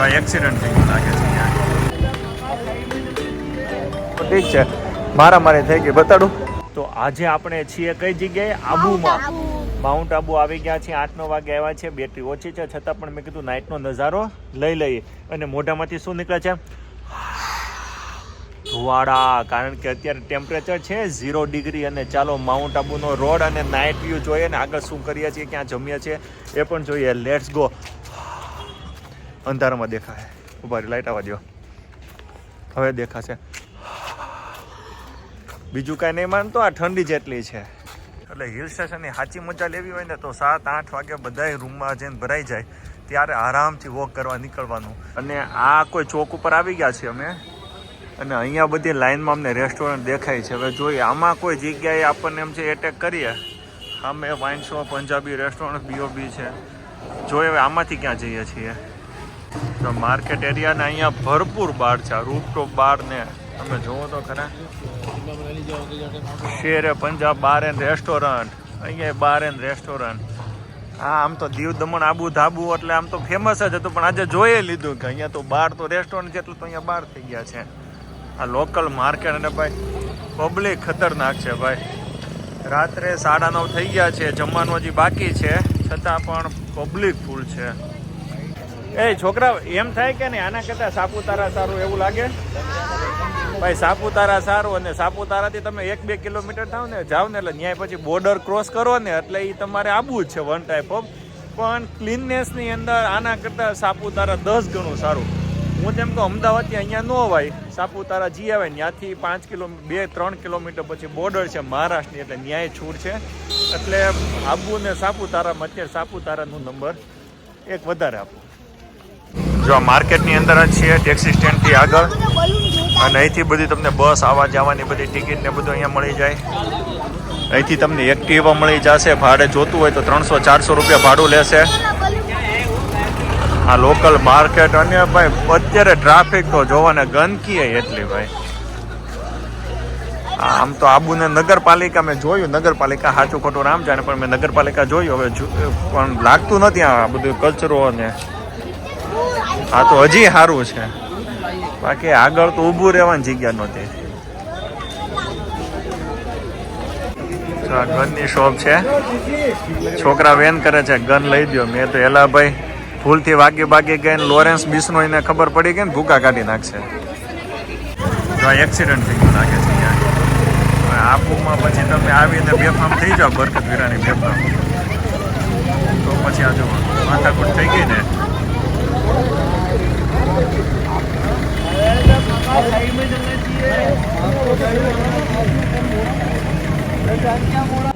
જો એક્સિડન્ટ થઈ ગયું લાગે છે ઠીક છે. મારા મારે થઈ ગઈ. બતાડું. તો આજે આપણે છીએ કઈ જગ્યાએ? આબુમાં. માઉન્ટ આબુ આવી ગયા છે આઠ નવ વાગે આવ્યા છે બેટરી ઓછી છે. છતાં પણ મેં કીધું નાઇટનો નજારો લઈ લઈએ. અને મોઢામાંથી શું નીકળે છે? ધુવાડા. કારણ કે અત્યારે ટેમ્પરેચર છે ઝીરો ડિગ્રી અને ચાલો માઉન્ટ આબુનો રોડ અને નાઇટ વ્યૂ જોઈએ ને આગળ શું કરીએ છીએ ક્યાં જમીએ છીએ એ પણ જોઈએ. લેટ્સ ગો અંધારામાં દેખાય ઊભા લાઈટ આવવા દો હવે દેખાશે. બીજું કાંઈ નહીં માનતો આ ઠંડી જેટલી છે. એટલે હિલ સ્ટેશનની સાચી મજા લેવી હોય ને તો સાત આઠ વાગે બધાય રૂમમાં જઈને ભરાઈ જાય. ત્યારે આરામથી વોક કરવા નીકળવાનું. અને આ કોઈ ચોક ઉપર આવી ગયા છીએ અમે. અને અહીંયા બધી લાઈનમાં અમને રેસ્ટોરન્ટ દેખાય છે. હવે જોઈએ આમાં કોઈ જગ્યાએ આપણને એમ છે એટેક કરીએ. અમે wine shop Punjabi restaurant BOB છે. જોઈએ હવે આમાંથી ક્યાં જઈએ છીએ? તો માર્કેટ એરિયાને અહીંયા ભરપૂર બાર છે. રૂપટોપ બાર ને તમે જુઓ તો ખરા. Shere Punjab bar and restaurant અહીંયા બાર એન્ડ રેસ્ટોરન્ટ હા, આમ તો દીવ દમણ, આબુ ધાબુ એટલે આમ તો ફેમસ જ હતું, પણ આજે જોઈએ લીધું કે અહીંયા તો બાર તો રેસ્ટોરન્ટ જેટલું તો અહીંયા બાર થઈ ગયા છે. આ લોકલ માર્કેટ અને ભાઈ પબ્લિક ખતરનાક છે ભાઈ. રાત્રે સાડા નવ થઈ ગયા છે, જમવાનું હજી બાકી છે, છતાં પણ પબ્લિક ફૂલ છે. એ છોકરા, એમ થાય કે નહીં? આના કરતાં સાપુતારા સારું એવું લાગે? ભાઈ, સાપુતારા સારું અને સાપુતારાથી તમે એક બે કિલોમીટર થાવ ને, જાવ ને, એટલે ન્યાય પછી બોર્ડર ક્રોસ કરો ને, એટલે એ તમારે આવવું જ છે વન ટાઈપ ઓફ પણ ક્લીનનેસની અંદર આના કરતાં સાપુતારા દસ ગણું સારું. હું તેમ કહું, અમદાવાદથી અહીંયા ન હોય, સાપુતારા જી આવે, ત્યાંથી પાંચ કિલો બે, ત્રણ કિલોમીટર પછી બોર્ડર છે મહારાષ્ટ્રની, એટલે ન્યાય છૂટ છે. એટલે આબુ ને સાપુતારામાં અત્યારે સાપુતારાનું નંબર એક વધારે આપો. જો આ માર્કેટની અંદર જ છીએ ટેક્સી સ્ટેન્ડથી આગળ. અને અહીંથી બધી તમને બસ આવવા જવાની બધી ટિકિટ ને બધું અહીંયા મળી જાય. અહીંથી તમને એક્ટિવા મળી જશે. ભાડે જોતું હોય તો ત્રણસો, ચારસો રૂપિયા ભાડું લેશે. આ લોકલ માર્કેટ અને ભાઈ, અત્યારે ટ્રાફિક તો જોવાને ગંદકી એટલી ભાઈ. આમ તો આબુને નગરપાલિકા મેં જોયું, નગરપાલિકા સાચું ખોટું નામ જાણે, પણ મેં નગરપાલિકા જોયું, હવે પણ લાગતું નથી આ બધું કચરો ને આ તો હજી સારું છે. બાકી આગળ તો ઊભું રહેવાની જગ્યા નહોતી. ગનની શોપ છે. છોકરા વેન કરે છે, ગન લઈ દો મેં તો એલા ભાઈ ભૂલથી વાગી બાગી ગઈને લોરેન્સ બિસ્નો એને ખબર પડી ગઈ ને ભૂકા કાઢી નાખશે. જો એક્સિડન્ટ થઈ ગયું લાગે છે આપુમાં પછી તમે આવીને બેફામ થઈ જાઓ, બરકત વીરાની બેફામ. તો પછી આ જો થઈ ગઈ ને.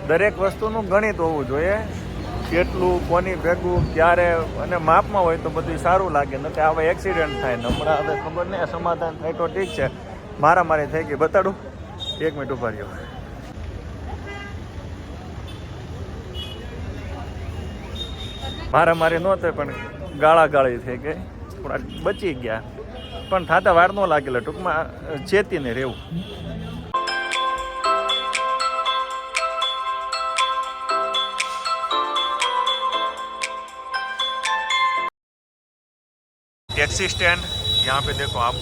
દરેક વસ્તુનું ગણિત હોવું જોઈએ. કેટલું, કોની ભેગું, ક્યારે, અને માપમાં હોય તો બધું સારું લાગે. ન કે હવે એક્સિડન્ટ થાય ને હમણાં હવે ખબર નહીં સમાધાન થાય તો ઠીક છે. મારા મારી થઈ ગઈ. બતાડું. એક મિનિટ ઊભા રહ્યો. મારા મારી ન થાય, પણ ગાળા ગાળી થઈ ગઈ. થોડાક બચી ગયા. પણ થતા વાર ન લાગે એટલે ટૂંકમાં ચેતીને રહેવું. टैक्सी स्टैंड यहाँ पे देखो आप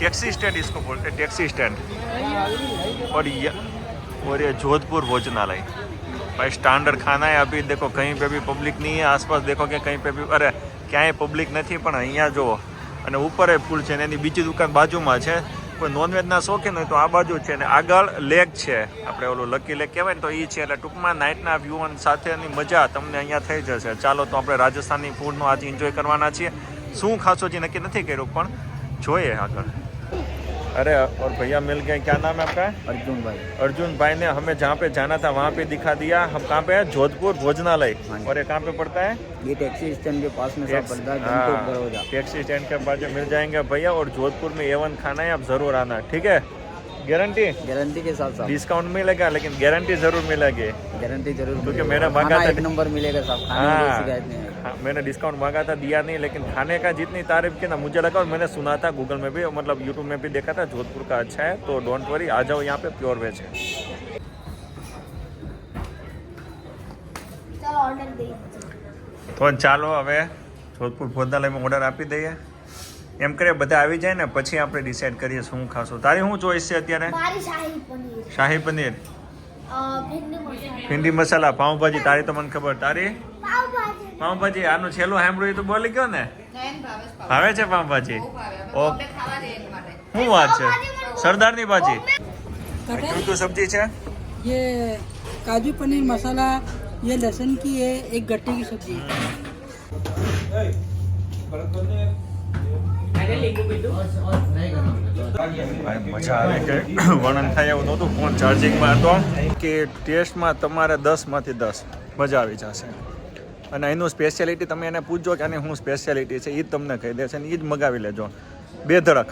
टैक्सी स्टैंड इसको बोलते हैं टैक्सी स्टैंड और ये और ये जोधपुर भोजनालय। भाई स्टैंडर्ड खाना है, अभी देखो कहीं पे भी पब्लिक नहीं है, आसपास देखो कि कहीं पे भी, अरे ક્યાંય પબ્લિક નથી, પણ અહીંયા જુઓ. અને ઉપર ફૂલ છે ને એની બીજી દુકાન બાજુમાં છે. કોઈ નોનવેજના શોખીન હોય તો આ બાજુ છે ને આગળ લેક છે. આપણે ઓલું લકી લેક કહેવાય ને તો એ છે. એટલે ટૂંકમાં નાઇટના વ્યૂ સાથેની મજા તમને અહીંયા થઈ જશે. ચાલો તો આપણે રાજસ્થાની ફૂડનો આજે એન્જોય કરવાના છીએ. શું ખાસો જે નક્કી નથી કર્યું, પણ જોઈએ આગળ. अरे और भैया मिल गए। क्या नाम है आपका? अर्जुन भाई। अर्जुन भाई ने हमें जहाँ पे जाना था वहाँ पे दिखा दिया। हम कहाँ पे है? जोधपुर भोजनालय। हाँ और ये कहाँ पे पड़ता है? ये टैक्सी स्टैंड के पास में टैक्स- पड़ता हाँ, टैक्सी स्टैंड के पास मिल जाएँगे भैया और जोधपुर में एवन खाना है आप ज़रूर आना ठीक है? गारंटी गारंटी के साथ साथ डिस्काउंट मिलेगा लेकिन गारंटी जरूर मिलेगी गारंटी जरूर क्योंकि मिलेगी। मैंने मांगा खाना था- एक नंबर मिलेगा साहब खाने में कोई हाँ, शिकायत नहीं आएगी हाँ मैंने डिस्काउंट मांगा था दिया नहीं लेकिन खाने का जितनी तारीफ की ना मुझे लगा और मैंने सुना था गूगल में भी मतलब यूट्यूब में भी देखा था जोधपुर का अच्छा है तो डोंट वरी आ जाओ यहाँ पे प्योर वेज है ચાલો ઓર્ડર દઈ તો ચાલો હવે જોધપુર ભોજનાલયમાં ઓર્ડર આપી દઈએ એમ કરીએ બધા આવી જાય ને પછી આપણે ડિસાઈડ કરીએ શું ખાશું તારી શું ચોઈસ છે અત્યારે મારી શાહી પનીર શાહી પનીર અ, ભીંડી મસાલા ભીંડી મસાલા પાઉંભાજી તારી તો મને ખબર તારી પાવભાજી પાઉંભાજી આનું છેલ્લું સાંભળ્યું તો બોલી ગયો ને ભાવે છે પાઉંભાજી ઓ શું વાત છે સરદારની ભાજી શું શું સબ્જી છે ये काजू पनीर मसाला ये लहसुन की है एक गट्टे की सब्जी है ભાઈ મજા આવે કે વર્ણન થાય એવું નહોતું ફોન ચાર્જિંગમાં હતો. કે ટેસ્ટમાં તમારે દસમાંથી દસ. મજા આવી જશે. અને એનું સ્પેશિયાલિટી તમે એને પૂછજો કે આની શું સ્પેશિયાલિટી છે એ જ તમને કહી દેશે ને એ જ મગાવી લેજો. બે ધડક.